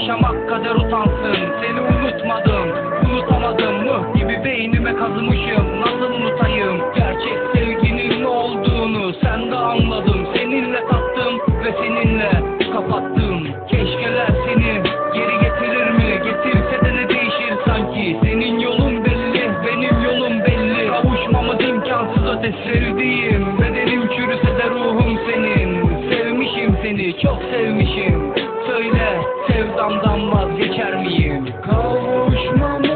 yaşamak kader utansın. Seni unutmadım unutamadım. Mı gibi beynime kazımışım Keşkeler seni geri getirir mi? Getirse de ne değişir sanki? Senin yolun belli, benim yolum belli Kavuşmamız imkansız öteserdeyim Bedenim çürüse de ruhum senin Sevmişim seni, çok sevmişim Söyle, sevdamdan vazgeçer miyim? Kavuşmamız